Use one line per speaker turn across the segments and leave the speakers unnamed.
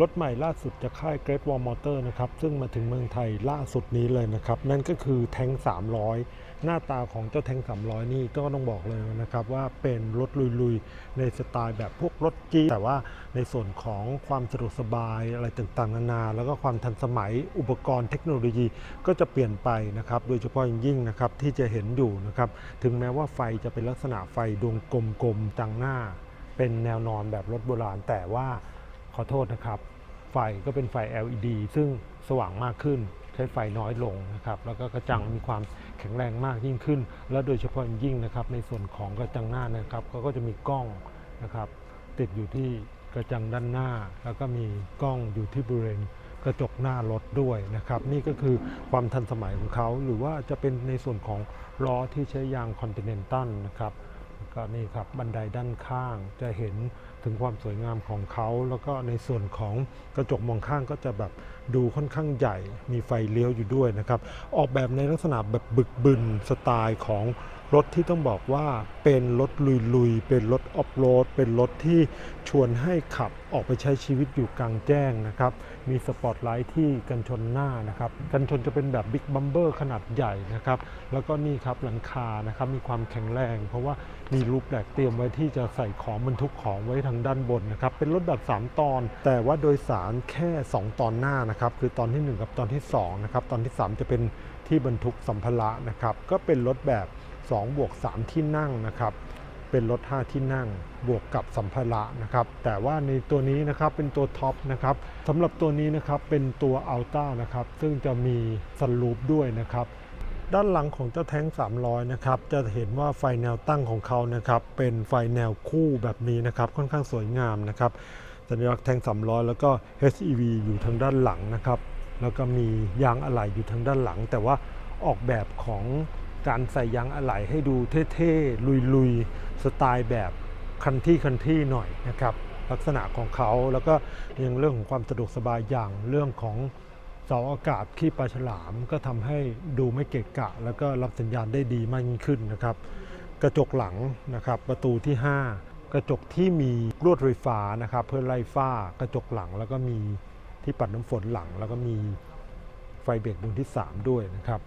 รถใหม่ล่าสุดจากค่าย Great Wall Motor นะครับ ซึ่งมาถึงเมืองไทยล่าสุดนี้เลยนะครับ นั่นก็คือแทง300 หน้าตาของเจ้าแทง300 นี่ก็ต้องบอกเลยนะครับว่าเป็นรถลุยๆ ในสไตล์แบบพวกรถจีแต่ว่าในส่วนของความสะดวกสบายอะไรต่างๆ นานา แล้วก็ความทันสมัยอุปกรณ์เทคโนโลยีก็จะเปลี่ยนไปนะครับ โดยเฉพาะอย่างยิ่งนะครับที่จะเห็นอยู่นะครับ ถึงแม้ว่าไฟจะเป็นลักษณะไฟดวงกลมๆจังหน้า เป็นแนวนอนแบบรถโบราณแต่ว่า ขอโทษนะครับ ไฟก็เป็นไฟ LED ซึ่งสว่างมากขึ้นใช้ไฟน้อยลงนะครับ แล้วก็กระจังมีความแข็งแรงมากยิ่งขึ้น และโดยเฉพาะอย่างยิ่งนะครับ ในส่วนของกระจังหน้านะครับเขาก็จะมีกล้องนะครับ ติดอยู่ที่กระจังด้านหน้า แล้วก็มีกล้องอยู่ที่บริเวณกระจกหน้ารถด้วยนะครับ นี่ก็คือความทันสมัยของเขา หรือว่าจะเป็นในส่วนของล้อที่ใช้ยางคอนติเนนตัลนะครับก็นี่ครับบันไดด้านข้างจะเห็น ถึงความสวยงามของเขา แล้วก็ในส่วนของกระจกมองข้างก็จะแบบดูค่อนข้างใหญ่ มีไฟเลี้ยวอยู่ด้วยนะครับ ออกแบบในลักษณะแบบบึกบึนสไตล์ของรถที่ต้องบอกว่าเป็นรถลุยๆ เป็นรถออฟโรด เป็นรถที่ชวนให้ขับออกไปใช้ชีวิตอยู่กลางแจ้งนะครับ มีสปอตไลท์ที่กันชนหน้านะครับ กันชนจะเป็นแบบบิ๊กบัมเบอร์ขนาดใหญ่นะครับ แล้วก็นี่ครับหลังคานะครับมีความแข็งแรง เพราะว่ามีรูปแหลกเตรียมไว้ที่จะใส่ของบรรทุกของไว้ทางด้านบนนะครับเป็นรถแบบ 3 ตอน แต่ว่าโดยสารแค่ 2 ตอนหน้านะครับคือตอนที่ 1 กับตอนที่2นะครับตอนที่ 3 จะเป็นที่บรรทุกสัมภาระนะครับก็เป็นรถแบบ2บวก3ที่นั่งนะครับเป็นรถ 5 ที่นั่งบวกกับสัมภาระนะครับแต่ว่าในตัวนี้นะครับเป็นตัวท็อปนะครับสำหรับตัวนี้นะครับเป็นตัวอัลต้านะครับซึ่งจะมีสลูปด้วยนะครับ ด้านหลังของเจ้าแท้ง 300 นะครับ จะเห็นว่าไฟแนวตั้งของเขานะครับ เป็นไฟแนวคู่แบบนี้นะครับ ค่อนข้างสวยงามนะครับ สัญลักษณ์แท้ง 300 แล้วก็ HEV อยู่ทางด้านหลังนะครับ แล้วก็มียางอะไหล่อยู่ทางด้านหลัง แต่ว่าออกแบบของการใส่ยางอะไหล่ให้ดูเท่ๆ ลุยๆ สไตล์แบบคันที่คันที่หน่อยนะครับ ลักษณะของเขาแล้วก็ยังเรื่องของความสะดวกสบายอย่างเรื่องของ เสาอากาศขี้ปลาฉลามก็ทำให้ดูไม่เกะกะ แล้วก็รับสัญญาณได้ดีมากยิ่งขึ้นนะครับ กระจกหลังนะครับประตูที่ 5 กระจกที่มีลวดไฟฟ้านะครับเพื่อไล่ฝ้ากระจกหลัง แล้วก็มีที่ปัดน้ำฝนหลัง แล้วก็มีไฟเบรกดวงที่ 3 ด้วยนะครับ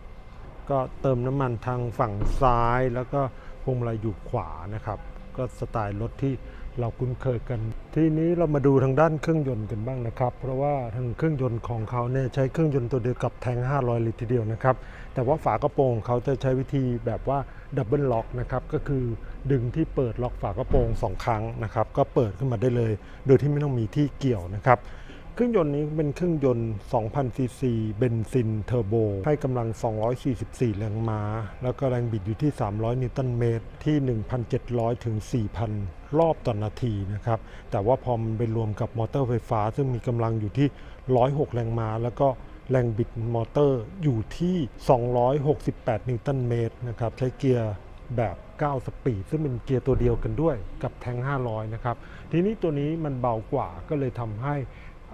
ก็เติมน้ำมันทางฝั่งซ้าย แล้วก็พวงมาลัยอยู่ขวานะครับ ก็สไตล์รถที่เราคุ้นเคยกัน ทีนี้เรามาดูทางด้านเครื่องยนต์กันบ้างนะครับ เพราะว่าทางเครื่องยนต์ของเขาเนี่ยใช้เครื่องยนต์ตัวเดียวกับแทง 500 ลิตรทีเดียวนะครับ แต่ว่าฝากระโปรงเขาจะใช้วิธีแบบว่าดับเบิลล็อกนะครับ ก็คือดึงที่เปิดล็อกฝากระโปรงสองครั้งนะครับ ก็เปิดขึ้นมาได้เลย โดยที่ไม่ต้องมีที่เกี่ยวนะครับ เครื่องยนต์นี้เป็นเครื่องยนต์ 2,000 ซีซีเบนซินเทอร์โบ ให้กำลัง 244 แรงม้า แล้วก็แรงบิดอยู่ที่ 300 นิวตันเมตร ที่ 1,700 ถึง 4,000 รอบต่อนนาทีนะครับ แต่ว่าพอมันไปรวมกับมอเตอร์ไฟฟ้า ซึ่งมีกำลังอยู่ที่ 106 แรงม้า แล้วก็แรงบิดมอเตอร์อยู่ที่ 268 นิวตันเมตรนะครับ ใช้เกียร์แบบ 9 สปีด ซึ่งเป็นเกียร์ตัวเดียวกันด้วยกับแทง 500 นะครับ ทีนี้ตัวนี้มันเบากว่าก็เลยทำให้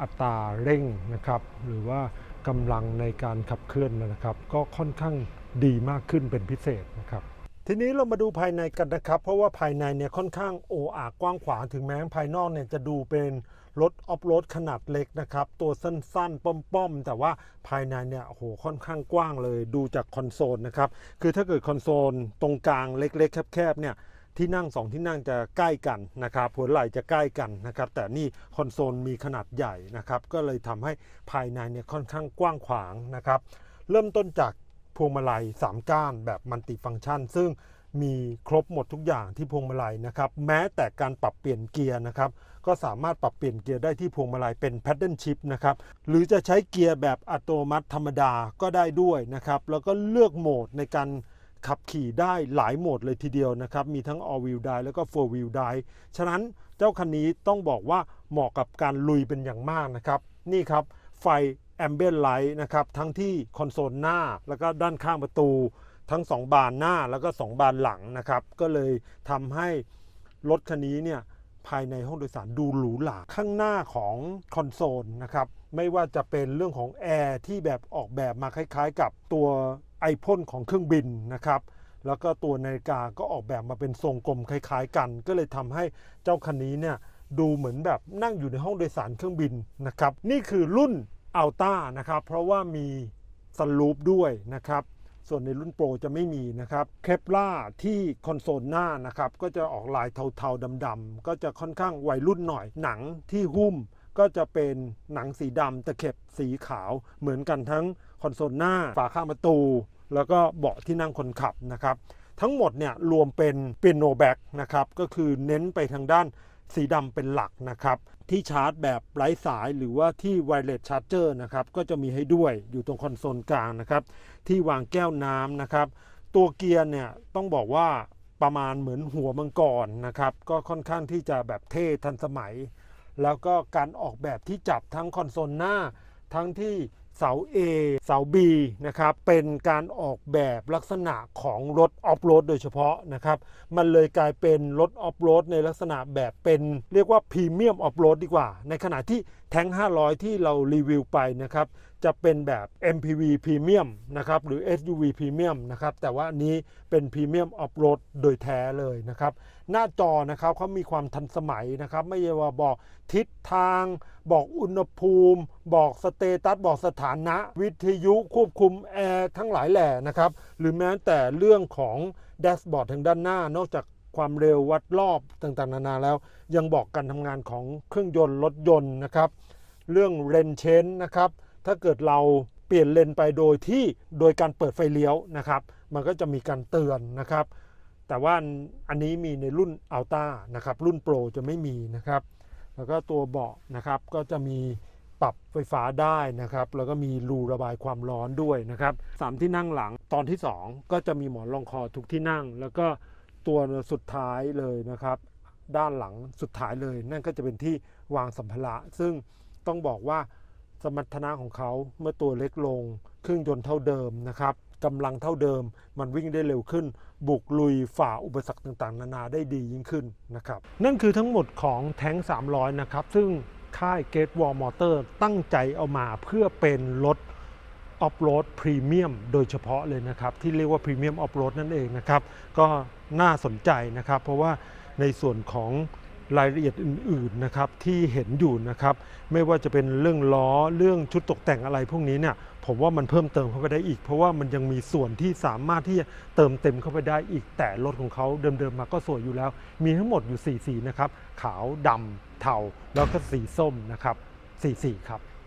อัตราเร่งนะครับหรือว่ากำลังในการขับเคลื่อนนะครับ ก็ค่อนข้างดีมากขึ้นเป็นพิเศษนะครับทีนี้เรามาดูภายในกันนะครับ เพราะว่าภายในเนี่ยค่อนข้างโออากว้างขวางถึงแม้ภายนอกเนี่ยจะดูเป็นรถออฟโรดขนาดเล็กนะครับ ตัวสั้นๆ ป้อมๆ แต่ว่าภายในเนี่ยโอ้โหค่อนข้างกว้างเลยดูจากคอนโซลนะครับ คือถ้าเกิดคอนโซลตรงกลางเล็กๆ แคบๆเนี่ย ที่นั่งสองที่นั่งจะใกล้กันนะครับหัวไหล่จะใกล้กันนะครับ แต่นี่คอนโซลมีขนาดใหญ่นะครับ ก็เลยทำให้ภายในเนี่ยค่อนข้างกว้างขวางนะครับ เริ่มต้นจากพวงมาลัย 3 ก้านแบบมัลติฟังก์ชัน ซึ่งมีครบหมดทุกอย่างที่พวงมาลัยนะครับ แม้แต่การปรับเปลี่ยนเกียร์นะครับ ก็สามารถปรับเปลี่ยนเกียร์ได้ที่พวงมาลัยเป็น paddle shift นะครับ หรือจะใช้เกียร์แบบอัตโนมัติธรรมดาก็ได้ด้วยนะครับ แล้วก็เลือกโหมดในการ ขับขี่ได้หลายโหมดเลยทีเดียวนะครับ มีทั้ง all wheel drive แล้วก็ four wheel drive ฉะนั้นเจ้าคันนี้ต้องบอกว่าเหมาะกับการลุยเป็นอย่างมากนะครับ นี่ครับ ไฟ ambient light นะครับ ทั้งที่คอนโซลหน้า แล้วก็ด้านข้างประตู ทั้ง 2 บานหน้าแล้วก็ 2 บานหลังนะครับ ก็เลยทำให้รถคันนี้เนี่ยภายในห้องโดยสารดูหรูหราข้างหน้าของคอนโซลนะครับ ไม่ว่าจะเป็นเรื่องของแอร์ที่แบบออกแบบมาคล้ายๆ กับตัว ไอพ่นของเครื่องบินนะครับแล้วก็ตัวนาฬิกาก็ออกแบบมาเป็นทรงกลมคล้ายๆกัน ก็เลยทำให้เจ้าคันนี้เนี่ยดูเหมือนแบบนั่งอยู่ในห้องโดยสารเครื่องบินนะครับนี่คือรุ่นอัลต้านะครับเพราะว่ามีสลูปด้วยนะครับส่วนในรุ่นโปรจะไม่มีนะครับเคปล่าที่คอนโซลหน้านะครับก็จะออกลายเทาๆดำๆก็จะค่อนข้างวัยรุ่นหน่อยหนังที่หุ้มก็จะเป็นหนังสีดำตะเข็บสีขาวเหมือนกันทั้ง คอนโซลหน้า ฝาข้างประตู แล้วก็เบาะที่นั่งคนขับนะครับ ทั้งหมดเนี่ยรวมเป็นเปียโนแบ็กนะครับ ก็คือเน้นไปทางด้านสีดำเป็นหลักนะครับ ที่ชาร์จแบบไร้สายหรือว่าที่ไวเลสชาร์จเจอร์นะครับ ก็จะมีให้ด้วยอยู่ตรงคอนโซลกลางนะครับ ที่วางแก้วน้ำนะครับ ตัวเกียร์เนี่ยต้องบอกว่าประมาณเหมือนหัวมังกรนะครับ ก็ค่อนข้างที่จะแบบเท่ทันสมัย แล้วก็การออกแบบที่จับทั้งคอนโซลหน้า ทั้งที่ เสา A เสา B นะครับเป็นการออกแบบลักษณะของรถออฟโรดโดยเฉพาะนะครับมันเลยกลายเป็นรถออฟโรดในลักษณะแบบเป็นเรียกว่าพรีเมียมออฟโรดดีกว่า ในขณะที่แท้ง 500 ที่เรารีวิวไปนะครับ จะเป็นแบบ MPV พรีเมียมนะครับ หรือ SUV พรีเมียมนะครับ แต่ว่าอันนี้เป็นพรีเมียมออฟโรดโดยแท้เลยนะครับ หน้าจอนะครับเขามีความทันสมัยนะครับ ไม่ใช่ว่าบอกทิศทาง บอกอุณหภูมิ บอกสเตตัส บอกสถานะ วิทยุควบคุมแอร์ทั้งหลายแหล่นะครับ หรือแม้แต่เรื่องของแดชบอร์ดทางด้านหน้า นอกจากความเร็ววัดรอบต่างๆ นานาแล้ว ยังบอกการทำงานของเครื่องยนต์รถยนต์นะครับ เรื่องเลนเชนนะครับ ถ้าเกิดเราเปลี่ยนเลนไปโดยที่โดยการเปิดไฟเลี้ยวนะครับ มันก็จะมีการเตือนนะครับ แต่ว่าอันนี้มีในรุ่นอัลต้านะครับ รุ่นโปรจะไม่มีนะครับ แล้วก็ตัวเบาะนะครับก็จะมีปรับไฟฟ้าได้นะครับ แล้วก็มีรูระบายความร้อนด้วยนะครับสามที่นั่งหลังตอนที่ 2 ก็จะมีหมอนรองคอทุกที่นั่ง แล้วก็ตัวสุดท้ายเลยนะครับ ด้านหลังสุดท้ายเลย นั่นก็จะเป็นที่วางสัมภาระซึ่งต้องบอกว่า สมรรถนะของเขาเมื่อตัวเล็กลง เครื่องยนต์เท่าเดิมนะครับกำลังเท่าเดิม มันวิ่งได้เร็วขึ้น บุกลุยฝ่าอุปสรรคต่างๆ นานาได้ดียิ่งขึ้นนะครับนั่นคือทั้งหมดของแท้ง 300 นะครับ ซึ่งค่าย Gate Wall Motor ตั้งใจเอามาเพื่อเป็นรถออฟโรดพรีเมียมโดยเฉพาะเลยนะครับ ที่เรียกว่าพรีเมียมออฟโรดนั่นเองนะครับ ก็น่าสนใจนะครับ เพราะว่าในส่วนของ รายละเอียดอื่นๆนะครับที่เห็นอยู่นะครับไม่ว่าจะเป็นเรื่องล้อเรื่องชุดตกแต่งอะไรพวกนี้เนี่ยผมว่ามันเพิ่มเติมเข้าไปได้อีก เพราะว่ามันยังมีส่วนที่สามารถที่จะเติมเต็มเข้าไปได้อีก แต่รถของเขาเดิมๆมาก็สวยอยู่แล้ว มีทั้งหมดอยู่4สีนะครับขาวดำเทาแล้วก็สีส้มนะครับ4สีครับ